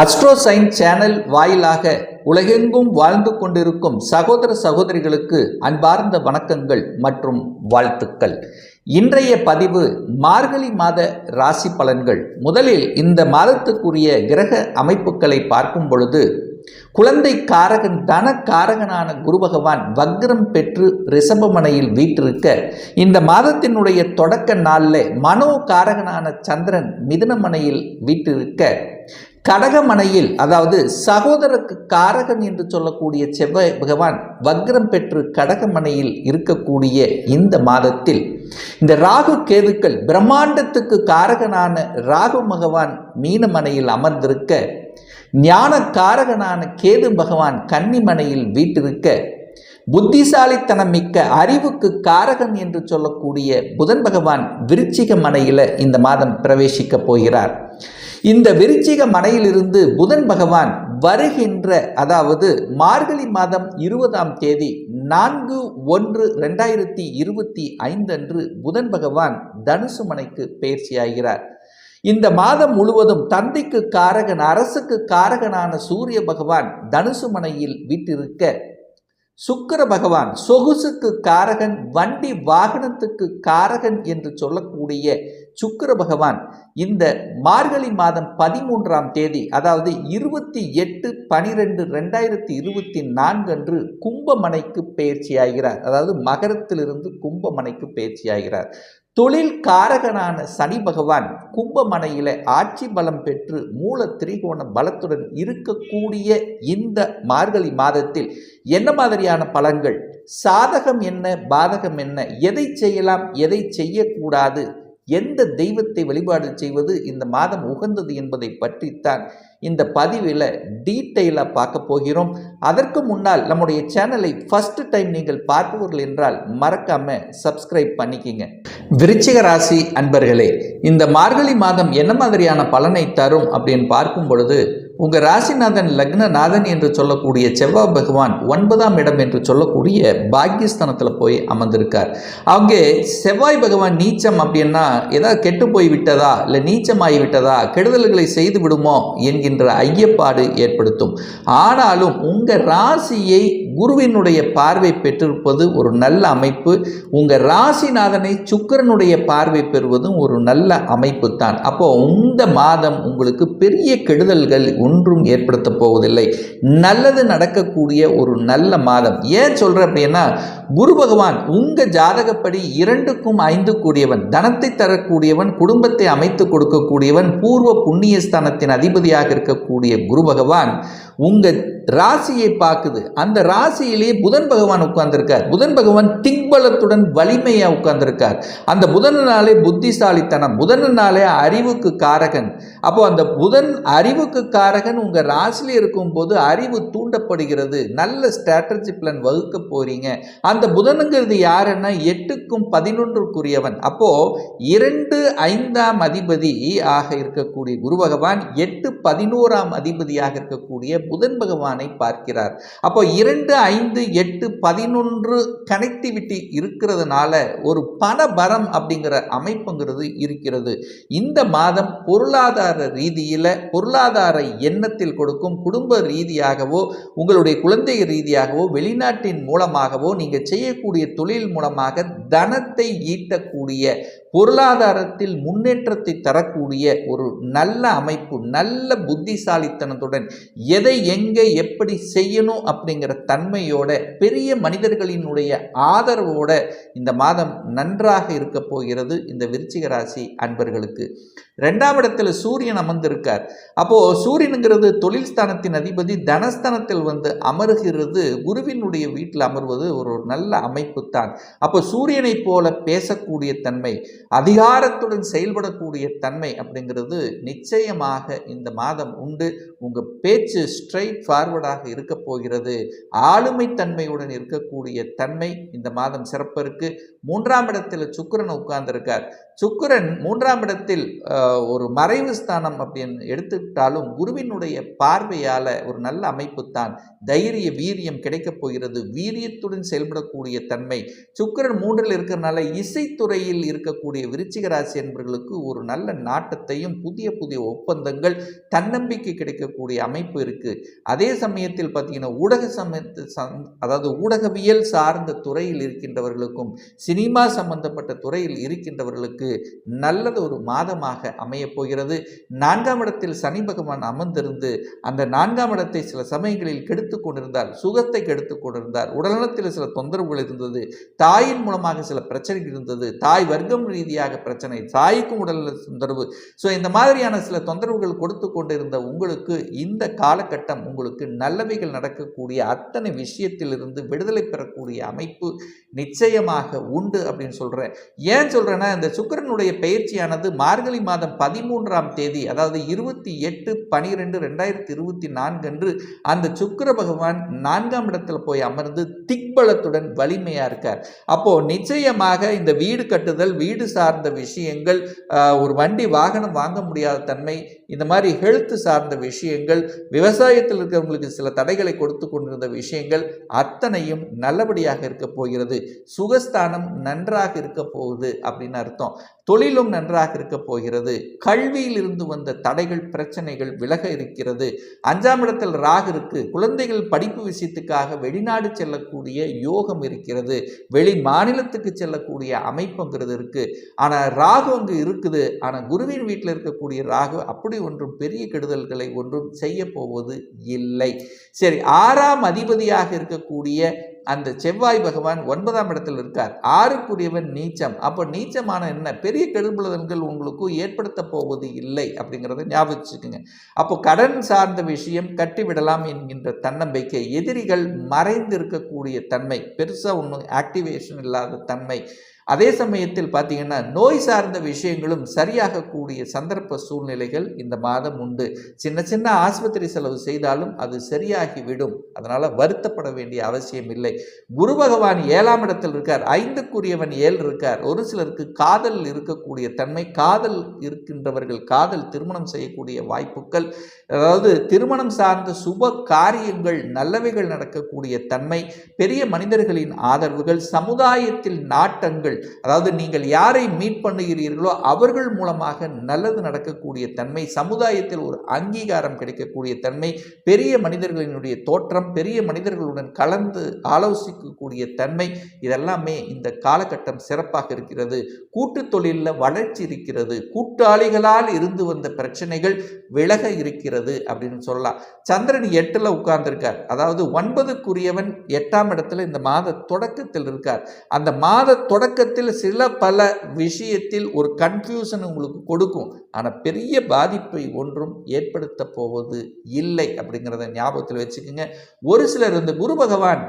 அஸ்ட்ரோசைன் channel வாயிலாக உலகெங்கும் வாழ்ந்து கொண்டிருக்கும் சகோதர சகோதரிகளுக்கு அன்பார்ந்த வணக்கங்கள் மற்றும் வாழ்த்துக்கள். இன்றைய பதிவு மார்கழி மாத ராசி பலன்கள். முதலில் இந்த மாதத்துக்குரிய கிரக அமைப்புகளை பார்க்கும் பொழுது குழந்தை காரகன் தன காரகனான குரு பகவான் வக்ரம் பெற்று ரிஷபமனையில் வீற்றிருக்க இந்த மாதத்தினுடைய தொடக்க நாளில் மனோ காரகனான சந்திரன் மிதுனமனையில் வீற்றிருக்க கடகமனையில் அதாவது சகோதரருக்கு காரகன் என்று சொல்லக்கூடிய செவ்வாய் பகவான் வக்ரம் பெற்று கடகமனையில் இருக்கக்கூடிய இந்த மாதத்தில் இந்த ராகு கேதுக்கள் பிரம்மாண்டத்துக்கு காரகனான ராகு பகவான் மீனமனையில் அமர்ந்திருக்க ஞான காரகனான கேது பகவான் கன்னிமனையில் வீட்டிருக்க புத்திசாலித்தனம் மிக்க அறிவுக்கு காரகன் என்று சொல்லக்கூடிய புதன் பகவான் விருச்சிக மனையில் இந்த மாதம் பிரவேசிக்கப் போகிறார். இந்த விருச்சிக மனையிலிருந்து புதன் பகவான் வருகின்ற அதாவது மார்கழி மாதம் இருபதாம் தேதி நான்கு ஒன்று ரெண்டாயிரத்தி இருபத்தி ஐந்து அன்று புதன் பகவான் தனுசு மனைக்கு பயிற்சியாகிறார். இந்த மாதம் முழுவதும் தந்தைக்கு காரகன் அரசுக்கு காரகனான சூரிய பகவான் தனுசு மனையில் வீட்டிருக்க சுக்கர பகவான் சொகுசுக்கு காரகன் வண்டி வாகனத்துக்கு காரகன் என்று சொல்லக்கூடிய சுக்கர பகவான் இந்த மார்கழி மாதம் பதிமூன்றாம் தேதி அதாவது இருபத்தி எட்டு பனிரெண்டு ரெண்டாயிரத்தி இருபத்தி நான்கு அன்று கும்பமனைக்கு பயிற்சியாகிறார். அதாவது மகரத்திலிருந்து கும்பமனைக்கு பயிற்சியாகிறார். தொழில் காரகனான சனி பகவான் கும்பமனையில ஆட்சி பலம் பெற்று மூல திரிகோண பலத்துடன் இருக்கக்கூடிய இந்த மார்கழி மாதத்தில் என்ன மாதிரியான பலன்கள்? சாதகம் என்ன பாதகம் என்ன? எதை செய்யலாம் எதை செய்யக்கூடாது? எந்த தெய்வத்தை வழிபாடு செய்வது இந்த மாதம் உகந்தது என்பதை பற்றித்தான் இந்த பதிவில் டீட்டெயிலாக பார்க்க போகிறோம். அதற்கு முன்னால் நம்முடைய சேனலை ஃபஸ்ட் டைம் நீங்கள் பார்ப்பவர்கள் என்றால் மறக்காம சப்ஸ்கிரைப் பண்ணிக்கிங்க. விருச்சிக ராசி அன்பர்களே இந்த மார்கழி மாதம் என்ன மாதிரியான பலனை தரும் அப்படின்னு பார்க்கும் பொழுது உங்கள் ராசிநாதன் லக்னநாதன் என்று சொல்லக்கூடிய செவ்வாய் பகவான் ஒன்பதாம் இடம் என்று சொல்லக்கூடிய பாக்கியஸ்தானத்தில் போய் அமர்ந்திருக்கார். அவங்க செவ்வாய் பகவான் நீச்சம் அப்படின்னா ஏதாவது கெட்டு போய் விட்டதா? இல்லை நீச்சமாகி விட்டதா? கெடுதல்களை செய்து விடுமோ? என்கின்ற ஐயப்பாடு ஏற்படுத்தும். ஆனாலும் உங்கள் ராசியை குருவினுடைய பார்வை பெற்றிருப்பது ஒரு நல்ல அமைப்பு. உங்கள் ராசிநாதனை சுக்கரனுடைய பார்வை பெறுவதும் ஒரு நல்ல அமைப்பு தான் அப்போ இந்த மாதம் உங்களுக்கு பெரிய கெடுதல்கள் ஒன்றும் ஏற்படுத்த போவதில்லை. நல்லது நடக்கக்கூடிய ஒரு நல்ல மாதம். ஏன் சொல்கிறேன் அப்படின்னா குரு பகவான் உங்கள் ஜாதகப்படி இரண்டுக்கும் ஐந்து கூடியவன் தனத்தை தரக்கூடியவன் குடும்பத்தை அமைத்து கொடுக்கக்கூடியவன் பூர்வ புண்ணிய ஸ்தானத்தின் அதிபதியாக இருக்கக்கூடிய குரு பகவான் உங்கள் ராசியை பார்க்குது. அந்த ராசியிலேயே புதன் பகவான் உட்கார்ந்திருக்கார். புதன் பகவான் திக்பலத்துடன் வலிமையாக உட்கார்ந்திருக்கார். அந்த புதனாலே புத்திசாலித்தனம் புதனாலே அறிவுக்கு காரகன். அப்போ அந்த புதன் அறிவுக்கு காரகன் உங்கள் ராசியில் இருக்கும்போது அறிவு தூண்டப்படுகிறது. நல்ல ஸ்ட்ராட்டஜி பிளான் வகுக்க போறீங்க. அந்த புதனுங்கிறது யாருன்னா எட்டுக்கும் பதினொன்றுக்குரியவன். அப்போ இரண்டு ஐந்தாம் அதிபதி ஆக இருக்கக்கூடிய குரு பகவான் எட்டு பதினோராம் அதிபதியாக இருக்கக்கூடிய புதன் பகவானை பார்க்கிறார். அப்போ இரண்டு ஐந்து எட்டு பதினொன்று கனெக்டிவிட்டி இருக்கிறதுனால ஒரு பணபரம் அப்படிங்கிற அமைப்புங்கிறது இருக்கிறது. இந்த மாதம் பொருளாதார ரீதியில் பொருளாதார எண்ணத்தில் கொடுக்கும் குடும்ப ரீதியாகவோ உங்களுடைய குழந்தை ரீதியாகவோ வெளிநாட்டின் மூலமாகவோ நீங்கள் செய்யக்கூடிய தொழில் மூலமாக தனத்தை ஈட்டக்கூடிய பொருளாதாரத்தில் முன்னேற்றத்தை தரக்கூடிய ஒரு நல்ல அமைப்பு நல்ல புத்திசாலித்தனத்துடன் எதை எங்கே எப்படி செய்யணும் அப்படிங்கிற தன்மையோட பெரிய மனிதர்களினுடைய ஆதரவோட இந்த மாதம் நன்றாக இருக்க போகிறது இந்த விருச்சிக ராசி அன்பர்களுக்கு. ரெண்டாம் இடத்துல சூரியன் அமர்ந்திருக்கார். அப்போ சூரியனுங்கிறது தொழில் ஸ்தானத்தின் அதிபதி தனஸ்தானத்தில் வந்து அமர்கிறது குருவினுடைய வீட்டில் அமர்வது ஒரு நல்ல அமைப்பு தான் அப்போ சூரியனை போல பேசக்கூடிய தன்மை அதிகாரத்துடன் செயல்படக்கூடிய தன்மை அப்படிங்கிறது நிச்சயமாக இந்த மாதம் உண்டு. உங்கள் பேச்சு ஸ்ட்ரைட் ஃபார்வர்டாக இருக்க போகிறது. ஆளுமை தன்மையுடன் இருக்கக்கூடிய தன்மை இந்த மாதம் சிறப்பு இருக்கு. மூன்றாம் இடத்தில் சுக்கிரன் உட்கார்ந்திருக்கார். சுக்கிரன் மூன்றாம் இடத்தில் ஒரு மறைவு ஸ்தானம் அப்படின்னு எடுத்துக்கிட்டாலும் குருவினுடைய பார்வையால் ஒரு நல்ல அமைப்பு தான் தைரிய வீரியம் கிடைக்கப் போகிறது. வீரியத்துடன் செயல்பட இருக்கக்கூடிய தன்மை. சுக்கிரன் மூன்றில் இருக்கிறனால இசைத்துறையில் இருக்கக்கூடிய விருச்சிக ராசி என்பவர்களுக்கு ஒரு நல்ல நாட்டத்தையும் புதிய புதிய ஒப்பந்தங்கள் தன்னம்பிக்கை கிடைக்கக்கூடிய அமைப்பு இருக்கு. அதே சமயத்தில் பார்த்தீங்கன்னா ஊடக சமயத்து அதாவது ஊடகவியல் சார்ந்த துறையில் இருக்கின்றவர்களுக்கும் சினிமா சம்பந்தப்பட்ட துறையில் இருக்கின்றவர்களுக்கு நல்லது ஒரு மாதமாக அமையப் போகிறது. நான்காம் இடத்தில் சனி பகவான் அமர்ந்திருந்து அந்த நான்காம் இடத்தை சில சமயங்களில் கெடுத்து கொண்டிருந்தார் சுகத்தை கெடுத்து கொண்டிருந்தார். உடல்நலத்தில் சில தொந்தரவுகள் இருந்தது. தாயின் மூலமாக சில பிரச்சனைகள் இருந்தது. தாய் வர்க்கம் ரீதியாக பிரச்சனை தாய்க்கும் உடல்நல தொந்தரவு. ஸோ இந்த மாதிரியான சில தொந்தரவுகள் கொடுத்து கொண்டிருந்த உங்களுக்கு இந்த காலகட்டம் உங்களுக்கு நல்லவைகள் நடக்கக்கூடிய அத்தனை விஷயத்திலிருந்து விடுதலை பெறக்கூடிய அமைப்பு நிச்சயமாக உண்டு அப்படின்னு சொல்கிறேன் ஏன் சொல்கிறேன்னா இந்த சுக்கிரனுடைய பயிற்சியானது மார்கழி மாதம் பதிமூன்றாம் தேதி அதாவது இருபத்தி எட்டு பனிரெண்டு ரெண்டாயிரத்தி இருபத்தி நான்கு அன்று அந்த சுக்கிர பகவான் நான்காம் இடத்தில் போய் அமர்ந்து திக்பலத்துடன் வலிமையாக இருக்கார். அப்போது நிச்சயமாக இந்த வீடு கட்டுதல் வீடு சார்ந்த விஷயங்கள் ஒரு வண்டி வாகனம் வாங்க முடியாத தன்மை இந்த மாதிரி ஹெல்த் சார்ந்த விஷயங்கள் விவசாயத்தில் இருக்கிறவங்களுக்கு சில தடைகளை கொடுத்து கொண்டிருந்த விஷயங்கள் அத்தனையும் நல்லபடியாக இருக்க போகிறது. சுகஸ்தானம் நன்றாக இருக்க போகுது அப்படின்னு அர்த்தம். தொழிலும் நன்றாக இருக்க போகிறது. கல்வியில் இருந்து வந்த தடைகள் பிரச்சனைகள் விலக இருக்கிறது. அஞ்சாம் இடத்தில் ராகு இருக்கு. குழந்தைகள் படிப்பு விஷயத்துக்காக வெளிநாடு செல்லக்கூடிய யோகம் இருக்கிறது. வெளி மாநிலத்துக்கு செல்லக்கூடிய அமைப்புங்கிறது இருக்கு. ஆனால் ராகு அங்கு இருக்குது. ஆனால் குருவின் வீட்டில் இருக்கக்கூடிய ராகு அப்படி ஒன்றும் பெரிய கெடுதல்களை ஒன்றும் செய்ய போவது இல்லை. சரி ஆறாம் அதிபதியாக இருக்கக்கூடிய அந்த செவ்வாய் பகவான் ஒன்பதாம் இடத்தில் இருக்கார். ஆறுக்குரியவன் நீச்சம். அப்போ நீச்சமான என்ன? பெரிய கெடுபலன்கள் உங்களுக்கு ஏற்படுத்த போவது இல்லை அப்படிங்கிறத ஞாபகம் வச்சுக்கோங்க அப்போ கடன் சார்ந்த விஷயம் கட்டிவிடலாம் என்கின்ற தன்னம்பிக்கை. எதிரிகள் மறைந்திருக்கக்கூடிய தன்மை. பெருசாக ஒன்றும் ஆக்டிவேஷன் இல்லாத தன்மை. அதே சமயத்தில் பார்த்தீங்கன்னா நோய் சார்ந்த விஷயங்களும் சரியாகக்கூடிய சந்தர்ப்ப சூழ்நிலைகள் இந்த மாதம் உண்டு. சின்ன சின்ன ஆஸ்பத்திரி செலவு செய்தாலும் அது சரியாகிவிடும். அதனால் வருத்தப்பட வேண்டிய அவசியம் இல்லை. குரு பகவான் ஏழாம் இடத்தில் இருக்கார். ஐந்துக்குரியவன் ஏழு இருக்கார். ஒரு சிலருக்கு காதல் இருக்கக்கூடிய தன்மை காதல் இருக்கின்றவர்கள் காதல் திருமணம் செய்யக்கூடிய வாய்ப்புகள் அதாவது திருமணம் சார்ந்த சுப காரியங்கள் நல்லவைகள் நடக்கக்கூடிய தன்மை பெரிய மனிதர்களின் ஆதரவுகள் சமுதாயத்தில் நாட்டங்கள் அதாவது நீங்கள் யாரை மீட் பண்ணுகிறீர்களோ அவர்கள் மூலமாக நல்லது நடக்கக்கூடிய தன்மை சமுதாயத்தில் ஒரு அங்கீகாரம் கிடைக்கக்கூடிய தன்மை பெரிய மனிதர்களினுடைய தோற்றம் பெரிய மனிதர்களுடன் கலந்து ஆலோசிக்கக்கூடிய தன்மை இதெல்லாமே இந்த காலகட்டம் சிறப்பாக இருக்கிறது. கூட்டு தொழிலில் வளர்ச்சி இருக்கிறது. கூட்டாளிகளால் இருந்து வந்த பிரச்சனைகள் விலக இருக்கிறது அப்படின்னு சொல்லலாம். சந்திரன் எட்டில் உட்கார்ந்திருக்கார். அதாவது ஒன்பதுக்குரியவன் எட்டாம் இடத்துல இந்த மாத தொடக்கத்தில் இருக்கார். அந்த மாத தொடக்க தொடக்கத்தில் சில பல விஷயத்தில் ஒரு கன்ஃபியூஷன் உங்களுக்கு கொடுக்கும். ஆனால் பெரிய பாதிப்பை ஒன்றும் ஏற்படுத்த போவது இல்லை அப்படிங்கிறத ஞாபகத்தில் வச்சுக்கோங்க. ஒரு சிலர் இந்த குரு பகவான்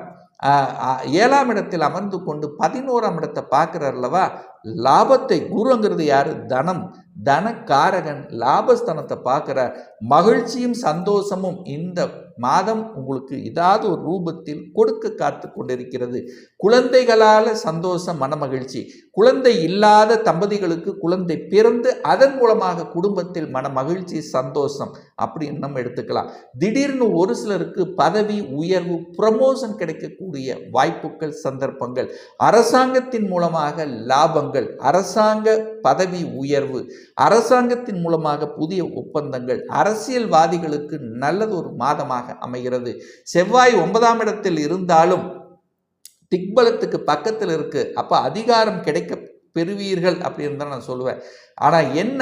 ஆஹ், ஏழாம் இடத்தில் அமர்ந்து கொண்டு பதினோராம் இடத்தை பார்க்குறார் அல்லவா? லாபத்தை குருங்கிறது யார்? தனம். தனக்காரகன் லாபஸ்தனத்தை பார்க்குறார் மகிழ்ச்சியும் சந்தோஷமும் இந்த மாதம் உங்களுக்கு ஏதாவது ஒரு ரூபத்தில் கொடுக்க காத்து கொண்டிருக்கிறது. குழந்தைகளால் சந்தோஷம் மனமகிழ்ச்சி. குழந்தை இல்லாத தம்பதிகளுக்கு குழந்தை பிறந்து அதன் மூலமாக குடும்பத்தில் மனமகிழ்ச்சி சந்தோஷம் அப்படின்னு நம்ம எடுத்துக்கலாம். திடீர்னு ஒரு சிலருக்கு பதவி உயர்வு ப்ரமோஷன் கிடைக்கக்கூடிய வாய்ப்புகள் சந்தர்ப்பங்கள். அரசாங்கத்தின் மூலமாக லாபங்கள் அரசாங்க பதவி உயர்வு அரசாங்கத்தின் மூலமாக புதிய ஒப்பந்தங்கள் அரசியல்வாதிகளுக்கு நல்லது ஒரு மாதமாக அமைகிறது. செவ்வாய் ஒன்பதாம் இடத்தில் இருந்தாலும் திக்பலத்துக்கு பக்கத்தில் இருக்கு அப்போ அதிகாரம் கிடைக்க பெறுவீர்கள் அப்படின்னு தான் நான் சொல்லுவேன். ஆனால் என்ன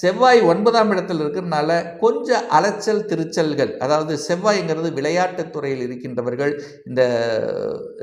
செவ்வாய் ஒன்பதாம் இடத்தில் இருக்கிறதுனால கொஞ்சம் அலைச்சல் திருச்சல்கள் அதாவது செவ்வாய்ங்கிறது விளையாட்டுத் துறையில் இருக்கின்றவர்கள் இந்த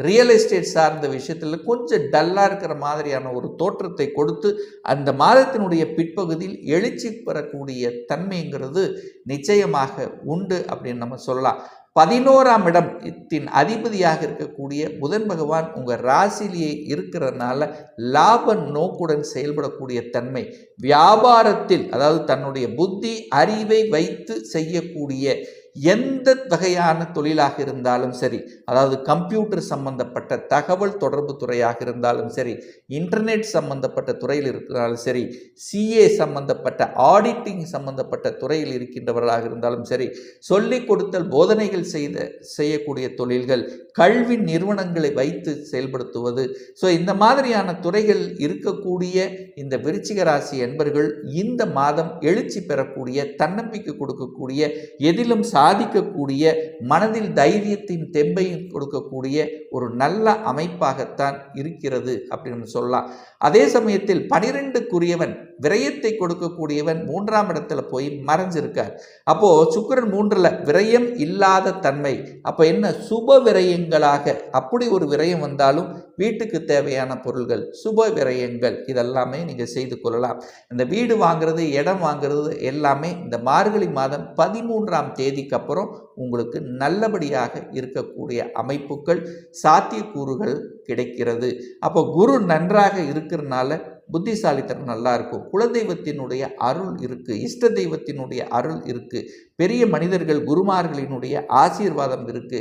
ரியல் எஸ்டேட் சார்ந்த விஷயத்தில் கொஞ்சம் டல்லாக இருக்கிற மாதிரியான ஒரு தோற்றத்தை கொடுத்து அந்த மாதத்தினுடைய பிற்பகுதியில் எழுச்சி பெறக்கூடிய தன்மைங்கிறது நிச்சயமாக உண்டு அப்படின்னு நம்ம சொல்லலாம். பதினோராம் இடத்தின் அதிபதியாக இருக்கக்கூடிய புதன் பகவான் உங்கள் ராசிலேயே இருக்கிறதுனால லாப நோக்குடன் செயல்படக்கூடிய தன்மை வியாபாரத்தில் அதாவது தன்னுடைய புத்தி அறிவை வைத்து செய்யக்கூடிய எந்த வகையான தொழிலாக இருந்தாலும் சரி அதாவது கம்ப்யூட்டர் சம்பந்தப்பட்ட தகவல் தொடர்பு துறையாக இருந்தாலும் சரி இன்டர்நெட் சம்பந்தப்பட்ட துறையில் இருக்கிறாலும் சரி சிஏ சம்பந்தப்பட்ட ஆடிட்டிங் சம்பந்தப்பட்ட துறையில் இருக்கின்றவர்களாக இருந்தாலும் சரி சொல்லிக் கொடுத்தல் போதனைகள் செய்த செய்யக்கூடிய தொழில்கள் கல்வி நிறுவனங்களை வைத்து செயல்படுத்துவது. ஸோ இந்த மாதிரியான துறைகள் இருக்கக்கூடிய இந்த விருச்சிக ராசி என்பர்கள் இந்த மாதம் எழுச்சி பெறக்கூடிய தன்னம்பிக்கை கொடுக்கக்கூடிய எதிலும் சாதிக்கக்கூடிய மனதில் தைரியத்தின் தெம்பையும் கொடுக்கக்கூடிய ஒரு நல்ல அமைப்பாகத்தான் இருக்கிறது அப்படின்னு சொல்லலாம். அதே சமயத்தில் பனிரெண்டுக்குரியவன் விரயத்தை கொடுக்கக்கூடியவன் மூன்றாம் இடத்துல போய் மறைஞ்சிருக்கார். அப்போ சுக்கிரன் மூன்றில் விரயம் இல்லாத தன்மை. அப்போ என்ன? சுப விரயங்களாக அப்படி ஒரு விரயம் வந்தாலும் வீட்டுக்கு தேவையான பொருள்கள் சுப விரயங்கள் இதெல்லாமே நீங்கள் செய்து கொள்ளலாம். இந்த வீடு வாங்குறது இடம் வாங்குறது எல்லாமே இந்த மார்கழி மாதம் பதிமூன்றாம் தேதிக்கு அப்புறம் உங்களுக்கு நல்லபடியாக இருக்கக்கூடிய அமைப்புகள் சாத்தியக்கூறுகள் கிடைக்கிறது. அப்போ குரு நன்றாக இருக்கிறனால புத்திசாலித்தனம் நல்லா இருக்கும். குலதெய்வத்தினுடைய அருள் இருக்கு இஷ்ட தெய்வத்தினுடைய அருள் இருக்கு. பெரிய மனிதர்கள் குருமார்களினுடைய ஆசீர்வாதம் இருக்கு.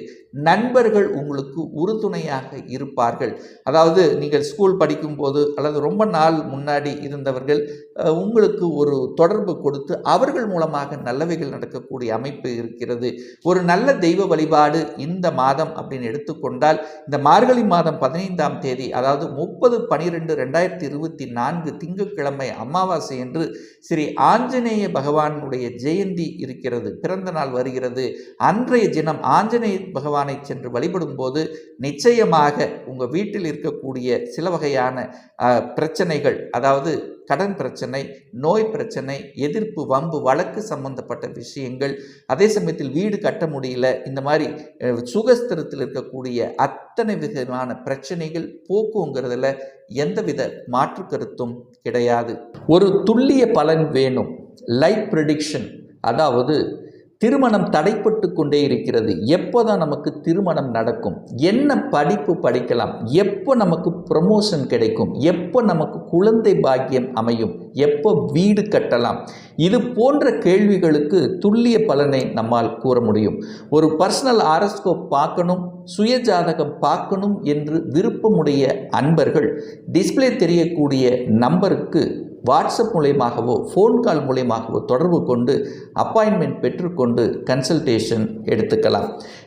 நண்பர்கள் உங்களுக்கு உறுதுணையாக இருப்பார்கள். அதாவது நீங்கள் ஸ்கூல் படிக்கும்போது அல்லது ரொம்ப நாள் முன்னாடி இருந்தவர்கள் உங்களுக்கு ஒரு தொடர்பு கொடுத்து அவர்கள் மூலமாக நல்லவைகள் நடக்கக்கூடிய அமைப்பு இருக்கிறது. ஒரு நல்ல தெய்வ வழிபாடு இந்த மாதம் அப்படின்னு எடுத்துக்கொண்டால் இந்த மார்கழி மாதம் பதினைந்தாம் தேதி அதாவது முப்பது பனிரெண்டு ரெண்டாயிரத்தி இருபத்தி நான்கு திங்கட்கிழமை அமாவாசை என்று ஸ்ரீ ஆஞ்சநேய பகவானுடைய ஜெயந்தி இருக்கிறது. பிறந்த நாள் வருகிறது. அன்றைய தினம் ஆஞ்சநேய பகவானை சென்று வழிபடும் போது நிச்சயமாக உங்கள் வீட்டில் இருக்கக்கூடிய சில வகையான பிரச்சனைகள் அதாவது கடன் பிரச்சனை நோய் பிரச்சனை எதிர்ப்பு வம்பு வழக்கு சம்பந்தப்பட்ட விஷயங்கள் அதே சமயத்தில் வீடு கட்ட முடியல இந்த மாதிரி சுகஸ்திரத்தில் இருக்கக்கூடிய அத்தனை விதமான பிரச்சனைகள் போக்குங்கிறதுல எந்தவித மாற்று கருத்தும் கிடையாது. ஒரு துல்லிய பலன் வேணும். லைஃப் ப்ரிடிக்ஷன் அதாவது திருமணம் தடைப்பட்டு கொண்டே இருக்கிறது. எப்போ தான் நமக்கு திருமணம் நடக்கும்? என்ன படிப்பு படிக்கலாம்? எப்போ நமக்கு ப்ரமோஷன் கிடைக்கும்? எப்போ நமக்கு குழந்தை பாக்கியம் அமையும்? எப்போ வீடு கட்டலாம்? இது போன்ற கேள்விகளுக்கு துல்லிய பலனை நம்மால் கூற முடியும். ஒரு பர்சனல் ஆரஸ்கோப் பார்க்கணும் சுய ஜாதகம் பார்க்கணும் என்று விருப்பமுடைய அன்பர்கள் டிஸ்ப்ளே தெரியக்கூடிய நம்பருக்கு வாட்ஸ்அப் மூலயமாகவோ ஃபோன் கால் மூலயமாகவோ தொடர்பு கொண்டு அப்பாயின்மெண்ட் பெற்றுக்கொண்டு கன்சல்டேஷன் எடுத்துக்கலாம்.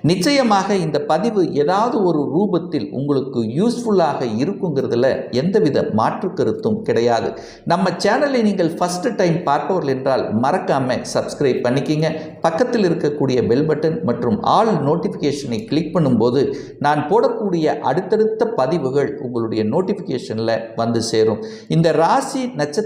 நிச்சயமாக இந்த பதிவு ஏதாவது ஒரு ரூபத்தில் உங்களுக்கு யூஸ்ஃபுல்லாக இருக்குங்கிறதுல எந்தவித மாற்று கருத்தும் கிடையாது. நம்ம சேனலை நீங்கள் ஃபஸ்ட்டு டைம் பார்ப்பவர்கள் என்றால் மறக்காமல் சப்ஸ்கிரைப் பண்ணிக்கிங்க. பக்கத்தில் இருக்கக்கூடிய பெல் பட்டன் மற்றும் ஆல் நோட்டிஃபிகேஷனை கிளிக் பண்ணும்போது நான் போடக்கூடிய அடுத்தடுத்த பதிவுகள் உங்களுடைய நோட்டிஃபிகேஷனில் வந்து சேரும். இந்த ராசி நட்சத்திர